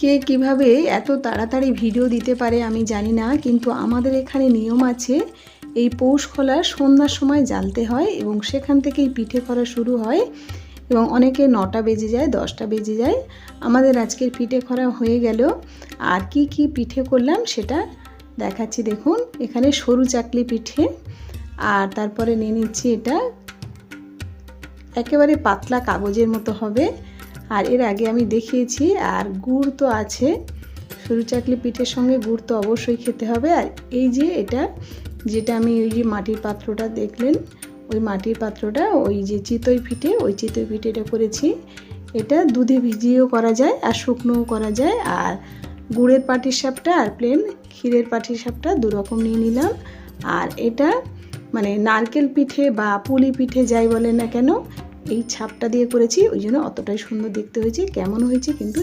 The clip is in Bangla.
কে কীভাবে এত তাড়াতাড়ি ভিডিও দিতে পারে আমি জানি না, কিন্তু আমাদের এখানে নিয়ম আছে, এই পৌষ খোলা সন্ধ্যার সময় জ্বালতে হয় এবং সেখান থেকেই পিঠে করা শুরু হয় এবং অনেকে নটা বেজে যায়, দশটা বেজে যায়। আমাদের আজকের পিঠে করা হয়ে গেল। আর কি কি পিঠে করলাম সেটা দেখাচ্ছি। দেখুন, এখানে সরু চাকলি পিঠে আর তারপরে নিয়ে নিচ্ছি এটা। একেবারে পাতলা কাগজের মতো হবে। আর এর আগে আমি দেখিয়েছি, আর গুড় তো আছে। সরু চাকলি পিঠের সঙ্গে গুড় তো অবশ্যই খেতে হবে। আর এই যে এটা, যেটা আমি ওই যে মাটির পাত্রটা দেখলেন, ওই মাটির পাত্রটা, ওই যে চিতই পিঠে, ওই চিতই পিঠেটা করেছি। এটা দুধে ভিজিয়েও করা যায়, আর শুকনোও করা যায়। আর গুড়ের পাটির সাপটা আর প্লেন ক্ষীরের পাটির সাপটা দু রকম নিয়ে নিলাম। আর এটা মানে নারকেল পিঠে বা পুলি পিঠে যাই বলে না কেন এই ছাপটা দিয়ে করেছি ওই জন্য অতটাই সুন্দর দেখতে হয়েছে কেমন হয়েছে কিন্তু